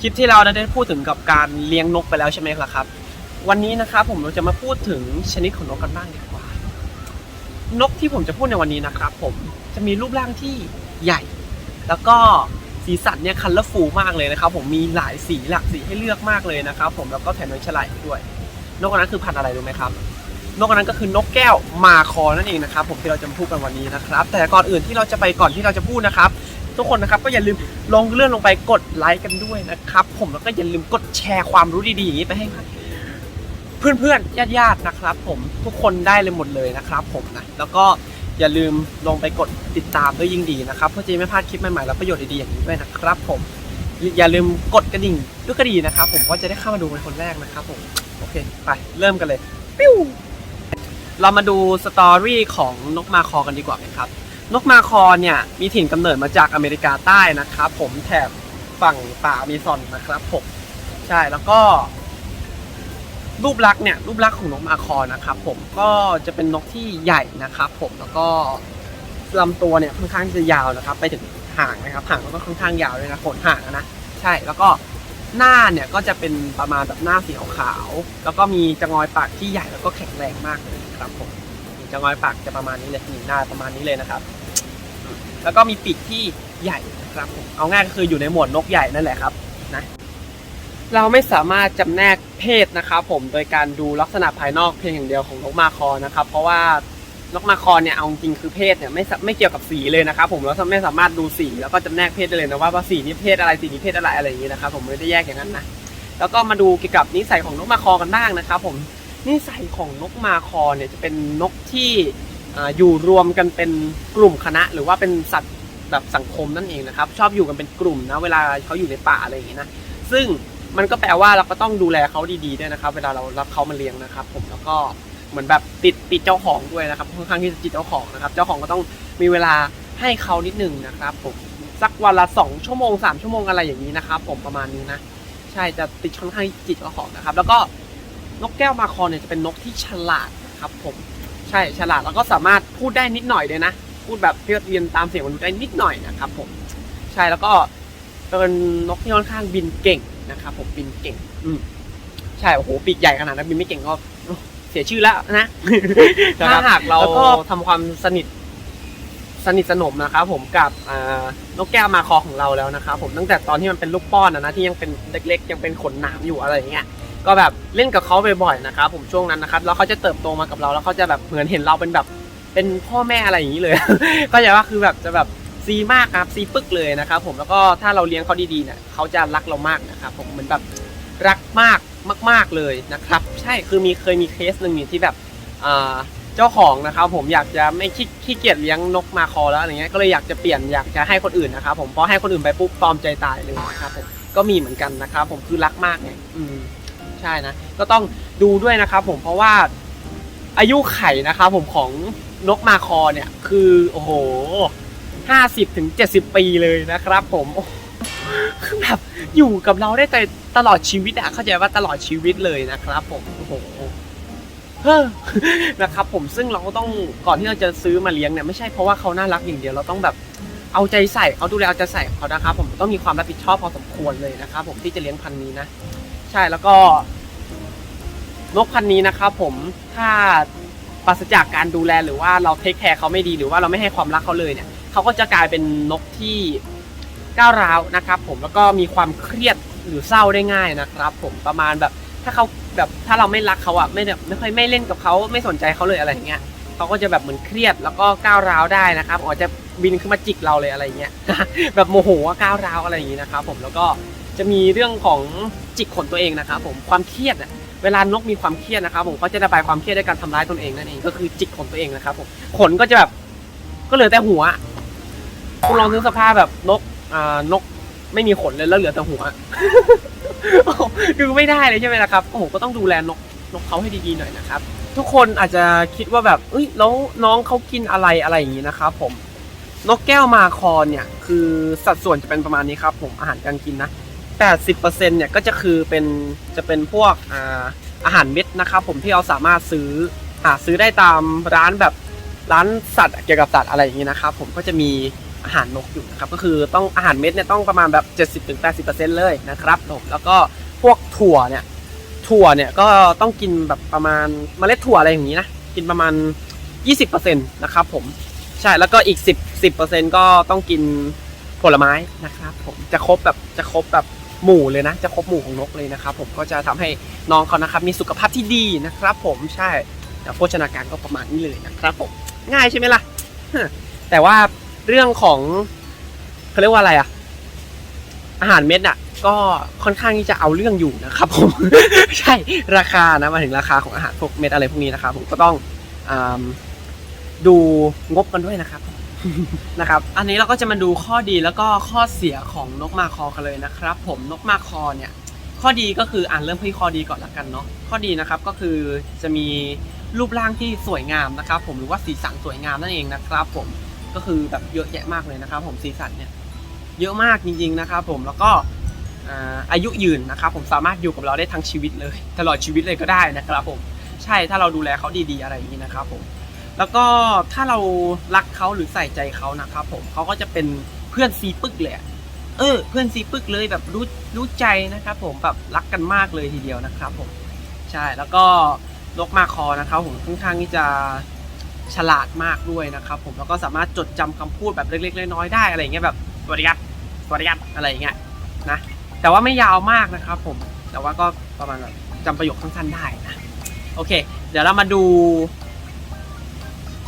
คลิปที่เราได้พูดถึงกับการเลี้ยงนกไปแล้วใช่ไหมล่ะครับ วันนี้นะครับผมเราจะมาพูดถึงชนิดของนกกันบ้างดีกว่า นกที่ผมจะพูดในวันนี้นะครับ ผมจะมีรูปร่างที่ใหญ่ แล้วก็สีสันเนี่ยคันละฟูมากเลยนะครับ ผมมีหลายสีหลากสีให้เลือกมากเลยนะครับ ผมแล้วก็แถมยังฉลาดด้วย นกอันนั้นคือพันธุ์อะไรรู้ไหมครับนกอันนั้นก็คือนกแก้วมาคอนั่นเองนะครับ ผมที่เราจะพูดกันวันนี้นะครับ แต่ก่อนอื่นที่เราจะไปก่อนที่เราจะพูดนะครับ ทุกคนนะครับ ก็อย่าลืมลงเลื่อนลงไปกดไลค์กันด้วยนะครับ ผมแล้วก็อย่าลืมกดแชร์ความรู้ดีๆอย่างนี้ไปให้เพื่อนๆญาติๆนะครับ ผมทุกคนได้เลยหมดเลยนะครับ ผมนะแล้วก็อย่าลืมลงไปกดติดตามด้วยยิ่งดีนะครับเพื่อจะไม่พลาดคลิปใหม่ๆและประโยชน์ดีๆอย่างนี้ด้วยนะครับ ผมอย่าลืมกดกระดิ่งด้วยกระดิ่งนะครับ ผมก็จะได้เข้ามาดูเป็นคนแรกนะครับ ผมโอเคไปเริ่มกันเลยปิ้วเรามาดูสตอรี่ของนกมาคอกันดีกว่าไหมครับ นกมาคอเนี่ยมีถิ่นกำเนิดมาจากอเมริกาใต้นะครับผมแถบฝั่งป่าอเมซอนนะครับผมใช่แล้วก็ รูปลักษณ์เนี่ยรูปลักษณ์ของนกมาคอนะครับผมก็จะเป็นนกที่ใหญ่นะครับผมแล้วก็ลำตัวเนี่ยค่อนข้างจะยาวนะครับ ไปถึงหางนะครับหางก็ค่อนข้างยาวเลยนะขนหางนะใช่แล้วก็หน้าเนี่ยก็จะเป็นประมาณแบบหน้าสีขาวๆแล้วก็มีจงอยปากที่ใหญ่แล้วก็แข็งแรงมากเลยครับผมจงอยปากจะประมาณนี้เลยหน้าประมาณนี้เลยนะครับ แล้วก็มีปีกที่ใหญ่นะครับเอาง่ายก็คืออยู่ในหมวดนกใหญ่นั่นแหละครับนะเราไม่สามารถจำแนกเพศนะครับผมโดยการดูลักษณะภายนอกเพียงอย่างเดียวของนกมาคอนะครับ เพราะว่านกมาคอเนี่ยเอาจริงคือเพศเนี่ยไม่ไม่เกี่ยวกับสีเลยนะครับ ผมเราไม่สามารถดูสีแล้วก็จำแนกเพศได้เลยนะว่าว่าสีนี้เพศอะไรสีนี้เพศอะไรอะไรอย่างนี้นะครับ ผมไม่ได้แยกอย่างนั้นนะแล้วก็มาดูเกี่ยวกับนิสัยของนกมาคอกันบ้างนะครับ ผมนิสัยของนกมาคอเนี่ยจะเป็นนกที่ อยู่รวมกันเป็นกลุ่มคณะ หรือว่าเป็นสัตว์แบบสังคมนั่นเองนะครับ ชอบอยู่กันเป็นกลุ่มนะเวลาเขาอยู่ในป่าอะไรอย่างนี้นะซึ่งมันก็แปลว่าเราก็ต้องดูแลเขาดีๆด้วยนะครับ เวลาเรารับเขามาเลี้ยงนะครับ ผมแล้วก็เหมือนแบบติดติดเจ้าของด้วยนะครับค่อนข้างที่จะติดเจ้าของนะครับ เจ้าของก็ต้องมีเวลาให้เขานิดนึงนะครับผมสักวันละสองชั่วโมงสามชั่วโมงอะไรอย่างนี้นะครับ ผมประมาณนี้นะ ใช่จะติดค่อนข้างจิตเจ้าของนะครับ แล้วก็นกแก้วมาคอเนี่ยจะเป็นนกที่ฉลาดนะครับ ผม ใช่ฉลาดแล้วก็สามารถพูดได้นิดหน่อยเลยนะ พูดแบบเรียนตามเสียงมนุษย์ได้นิดหน่อยนะครับผมใช่แล้วก็เป็นนกที่ค่อนข้างบินเก่งนะครับผมบินเก่ง อืมใช่โอ้โหปีกใหญ่ขนาดนั้นบินไม่เก่งก็เสียชื่อแล้วนะถ้าหากเราทำความสนิทสนิทสนมนะครับผมกับอ่านกแก้วมาคอของเราแล้วนะครับผมตั้งแต่ตอนที่มันเป็นลูกป้อนนะนะที่ยังเป็นเล็ก ๆ ยังเป็นขนหนามอยู่อะไรอย่างเงี้ย ก็แบบเล่นกับเขาบ่อยๆนะครับผมช่วงนั้นนะครับแล้วเขาจะเติบโตมากับเราแล้วเขาจะแบบเหมือนเห็นเราเป็นแบบเป็นพ่อแม่อะไรอย่างนี้เลย ก็จะว่าคือแบบจะแบบซีมากครับซีปึ๊กเลยนะครับผมแล้วก็ถ้าเราเลี้ยงเขาดีๆเนี่ยเขาจะรักเรามากนะครับผมเหมือนแบบรักมากมาก ๆเลยนะครับ ใช่คือมีเคยมีเคสหนึ่งที่แบบเจ้าของนะครับผมอยากจะไม่ขี้ขี้เกียจเลี้ยงนกมาคอแล้วอะไรเงี้ยก็เลยอยากจะเปลี่ยนอยากจะให้คนอื่นนะครับผมพอให้คนอื่นไปปุ๊บตอมใจตายเลยนะครับผมก็มีเหมือนกันนะครับผมคือรักมากไงอืม ใช่นะ ก็ต้องดูด้วยนะครับผมเพราะว่าอายุไข่นะครับผมของนกมาคอเนี่ยคือโอ้โหห้าสิบถึงเจ็ดสิบปีเลยนะครับผมคือแบบอยู่กับเราได้แต่ตลอดชีวิตอะเข้าใจว่าตลอดชีวิตเลยนะครับผมโอ้โหนะครับผมซึ่งเราก็ต้องก่อนที่เราจะซื้อมาเลี้ยงเนี่ยไม่ใช่เพราะว่าเขาน่ารักอย่างเดียวเราต้องแบบเอาใจใส่เขาดูแลเอาใจใส่เขานะครับผมต้องมีความรับผิดชอบพอสมควรเลยนะครับผมที่จะเลี้ยงพันธุ์นี้นะ ใช่แล้วก็นกพันธ์นี้นะครับผมถ้าปราศจากการดูแลหรือว่าเราเทคแคร์เขาไม่ดีหรือว่าเราไม่ให้ความรักเขาเลยเนี่ยเขาก็จะกลายเป็นนกที่ก้าวร้าวนะครับ ผมแล้วก็มีความเครียดหรือเศร้าได้ง่ายนะครับ ผมประมาณแบบถ้าเขาแบบถ้าเราไม่รักเขาอะไม่แบบไม่ค่อยไม่เล่นกับเขาไม่สนใจเขาเลยอะไรอย่างเงี้ยเขาก็จะแบบเหมือนเครียดแล้วก็ก้าวร้าวได้นะครับอาจจะบินขึ้นมาจิกเราเลยอะไรอย่างเงี้ยแบบโมโหก้าวร้าวอะไรอย่างงี้นะครับ ผมแล้วก็ จะมีเรื่องของจิกขนตัวเองนะครับผมความเครียดเวลานกมีความเครียดนะครับผมเขาจะระบายความเครียดด้วยการทำร้ายตนเองนั่นเองก็คือจิกขนตัวเองนะครับผมขนก็จะแบบก็เหลือแต่หัวคุณลองนึกสภาพแบบนกอ่านกไม่มีขนเลยแล้วเหลือแต่หัวดูไม่ได้เลยใช่ไหมล่ะครับโอ้โหก็ต้องดูแลนกนกเขาให้ดีๆหน่อยนะครับ ทุกคนอาจจะคิดว่าแบบเอ้ยแล้วน้องเขากินอะไรอะไรอย่างนี้นะครับผมนกแก้วมาคอนเนี่ย คือสัดส่วนจะเป็นประมาณนี้ครับ ผมอาหารการกินนะ 80%เนี่ยก็จะคือเป็นจะเป็นพวกอาอาหารเม็ดนะครับผมที่เราสามารถซื้อหาซื้อได้ตามร้านแบบร้านสัตว์เกี่ยวกับสัตว์อะไรอย่างนี้นะครับผมก็จะมีอาหารนกอยู่นะครับก็คือต้องอาหารเม็ดเนี่ยต้องประมาณแบบ 70-80%เลยนะครับผมแล้วก็พวกถั่วเนี่ยถั่วเนี่ยก็ต้องกินแบบประมาณเมล็ดถั่วอะไรอย่างนี้นะกินประมาณ 20%นะครับผมใช่แล้วก็อีก 10 10%ก็ต้องกินผลไม้นะครับผมจะครบแบบจะครบแบบ หมู่เลยนะ จะครบหมู่ของนกเลยนะครับ ผมก็จะทำให้น้องเขานะครับมีสุขภาพที่ดีนะครับ ผมใช่แต่โภชนาการก็ประมาณนี้เลยนะครับผมง่ายใช่ไหมล่ะแต่ว่าเรื่องของเขาเรียกว่าอะไรอะอาหารเม็ดอะก็ค่อนข้างที่จะเอาเรื่องอยู่นะครับ ผมใช่ราคานะมาถึงราคาของอาหารพวกเม็ดอะไรพวกนี้นะครับ ผมก็ต้องอดูงบกันด้วยนะครับ นะครับ อันนี้เราก็จะมาดูข้อดีแล้วก็ข้อเสียของนกมาคอกันเลยนะครับ ผมนกมาคอเนี่ย ข้อดีก็คืออ่านเริ่มที่ข้อดีก่อนละกันเนาะข้อดีนะครับก็คือจะมีรูปร่างที่สวยงามนะครับ ผมหรือว่าสีสันสวยงามนั่นเองนะครับ ผมก็คือแบบเยอะแยะมากเลยนะครับ ผมสีสันเนี่ยเยอะมากจริง ๆนะครับ ผมแล้วก็อ่าอายุยืนนะครับ ผมสามารถอยู่กับเราได้ทั้งชีวิตเลย ตลอดชีวิตเลยก็ได้นะครับ ผมใช่ถ้าเราดูแลเขาดีๆอะไรอย่างนี้นะครับ ผม แล้วก็ถ้าเรารักเขาหรือใส่ใจเขานะครับผมเขาก็จะเป็นเพื่อนซีปึกเลยเออ เพื่อนซีปึกเลยแบบรู้รู้ใจนะครับ ผมแบบรักกันมากเลยทีเดียวนะครับผมใช่แล้วก็นกมาคอนะครับผมค่อนข้างที่จะฉลาดมากด้วยนะครับ ผมแล้วก็สามารถจดจำคำพูดแบบเล็กๆน้อยๆได้อะไรเงี้ยแบบสวัสดีครับสวัสดีครับอะไรเงี้ยนะแต่ว่าไม่ยาวมากนะครับ ผมแต่ว่าก็ประมาณแบบจำประโยคสั้นๆได้นะโอเค เดี๋ยวเรามาดู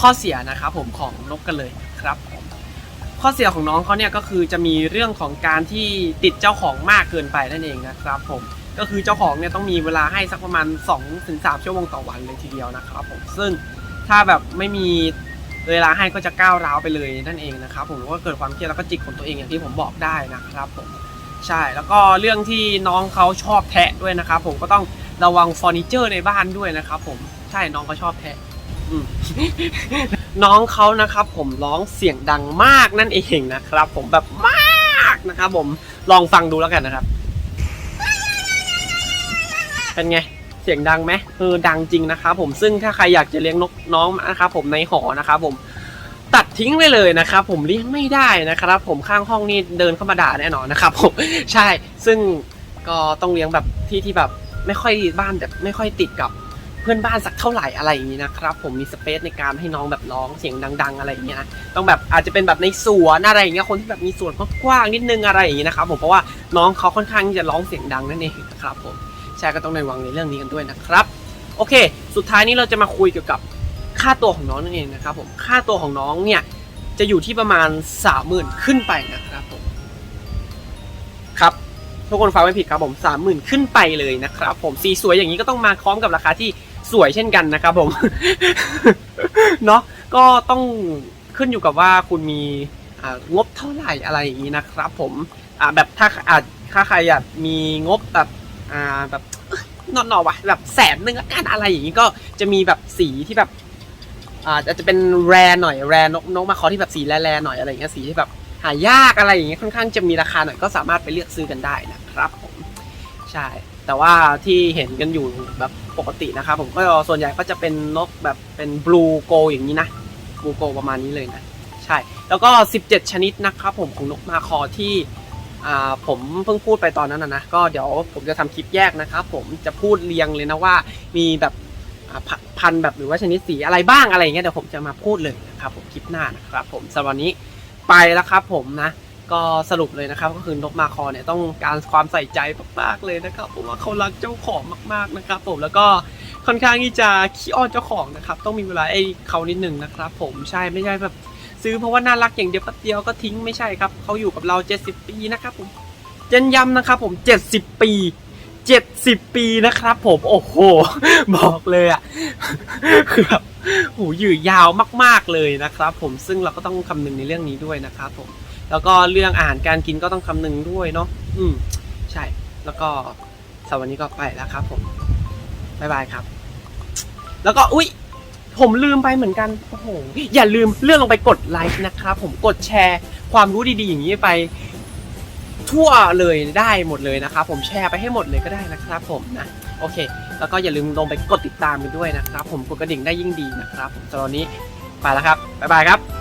ข้อเสียนะครับผมของนกกันเลยครับผมข้อเสียของน้องเขาเนี่ยก็คือจะมีเรื่องของการที่ติดเจ้าของมากเกินไปนั่นเองนะครับผมก็คือเจ้าของเนี่ยต้องมีเวลาให้สักประมาณ2-3ถึงชั่วโมงต่อวันเลยทีเดียวนะครับผมซึ่งถ้าแบบไม่มีเวลาให้ก็จะก้าวร้าวไปเลยนั่นเองนะครับผมก็เกิดความเครียดแล้วก็จิกของตัวเองอย่างที่ผมบอกได้นะครับผมใช่แล้วก็เรื่องที่น้องเขาชอบแทะด้วยนะครับผมก็ต้องระวังเฟอร์นิเจอร์ในบ้านด้วยนะครับผมใช่น้องเขาชอบแทะ น้องเขานะครับ ผมร้องเสียงดังมากนั่นเองนะครับ ผมแบบมากนะครับ ผมลองฟังดูแล้วกันนะครับ เป็นไงเสียงดังไหมเออดังจริงนะครับผมซึ่งถ้าใครอยากจะเลี้ยงนกน้องนะครับผมในหอนะครับผมตัดทิ้งไปเลยนะครับผมเลี้ยงไม่ได้นะครับ ผมข้างห้องนี่เดินเข้ามาด่าแน่นอนนะครับผมใช่ซึ่งก็ต้องเลี้ยงแบบที่ที่แบบไม่ค่อยบ้านแบบไม่ค่อยติดกับ เพื่อนบ้านสักเท่าไหร่อะไรอย่างนี้นะครับผมมีสเปซในการให้น้องแบบร้องเสียงดัง ๆ อะไรอย่างเงี้ยนะต้องแบบอาจจะเป็นแบบในสวนอะไรอย่างเงี้ยคนที่แบบมีสวนกว้างๆนิดนึงอะไรอย่างงี้นะครับผมเพราะว่าน้องเขาค่อนข้างที่จะร้องเสียงดังนั่นเองนะครับผมใช่ก็ต้องระวังในเรื่องนี้กันด้วยนะครับ โอเค สุดท้ายนี้เราจะมาคุยเกี่ยวกับค่าตัวของน้องนั่นเองนะครับผมค่าตัวของน้องเนี่ยจะอยู่ที่ประมาณสามหมื่นขึ้นไปนะครับผมครับทุกคนฟังไม่ผิดครับผมสามหมื่นขึ้นไปเลยนะครับผมสีสวยอย่างนี้ก็ต้องมาพร้อมกับราคาที่ สวยเช่นกันนะครับผม เนาะก็ต้องขึ้นอยู่กับว่าคุณมีงบเท่าไหร่อะไรอย่างนี้นะครับผมแบบถ้าอาจถ้าใครอยากมีงบแบบแบบนอนๆวะแบบแสนหนึ่งละกันอะไรอย่างนี้ก็จะมีแบบสีที่แบบอาจจะเป็นแรหน่อยแรนกนกมาคอที่แบบสีแรๆหน่อยอะไรอย่างเงี้ยสีที่แบบหายากอะไรอย่างเงี้ยค่อนข้างจะมีราคาหน่อยก็สามารถไปเลือกซื้อกันได้นะครับผมใช่ แต่ว่าที่เห็นกันอยู่แบบปกตินะครับผมก็ส่วนใหญ่ก็จะเป็นนกแบบเป็นบลูโกอย่างนี้นะบลูโกประมาณนี้เลยนะ ใช่ แล้วก็ 17 ชนิดนะครับผมของนกมาคอที่อ่าผมเพิ่งพูดไปตอนนั้นนะนะก็เดี๋ยวผมจะทำคลิปแยกนะครับผมจะพูดเรียงเลยนะว่ามีแบบอ่าพันแบบหรือว่าชนิดสีอะไรบ้างอะไรอย่างเงี้ยเดี๋ยวผมจะมาพูดเลยนะครับผมคลิปหน้านะครับผมสำหรับวันนี้ไปแล้วครับผมนะ ก็สรุปเลยนะครับ ก็คือนกมาคอเนี่ยต้องการความใส่ใจมากๆเลยนะครับเพราะว่าเขารักเจ้าของมากๆนะครับผมแล้วก็ค่อนข้างที่จะขี้อ้อนเจ้าของนะครับต้องมีเวลาไอ้เขานิดหนึ่งนะครับผมใช่ไม่ใช่แบบซื้อเพราะว่าน่ารักอย่างเดียวแป๊บเดียวก็ทิ้งไม่ใช่ครับเขาอยู่กับเรา 70 ปีนะครับผมเจนย้ำนะครับผม 70 ปี 70 ปีนะครับผมโอ้โห บอกเลยอะคือแบบหอยู่ยาวมาก ๆเลยนะครับผมซึ่งเราก็ต้องคำนึงในเรื่องนี้ด้วยนะครับผม แล้วก็เรื่องอาหารการกินก็ต้องคำนึงด้วยเนาะอืมใช่ แล้วก็สำหรับวันนี้ก็ไปแล้วครับ ผมบายบายครับ แล้วก็อุ๊ย ผมลืมไปเหมือนกันโอ้โหอย่าลืมเลื่อนลงไปกดไลค์นะครับผมกดแชร์ ความรู้ดีๆอย่างนี้ไป ทั่วเลยได้หมดเลยนะครับผมแชร์ไปให้หมดเลยก็ได้นะครับ ผมนะโอเค แล้วก็อย่าลืมลงไปกดติดตามกันด้วยนะครับ ผมกดกระดิ่งได้ยิ่งดีนะครับ ผมสำหรับวันนี้ไปแล้วครับบ๊ายบายครับ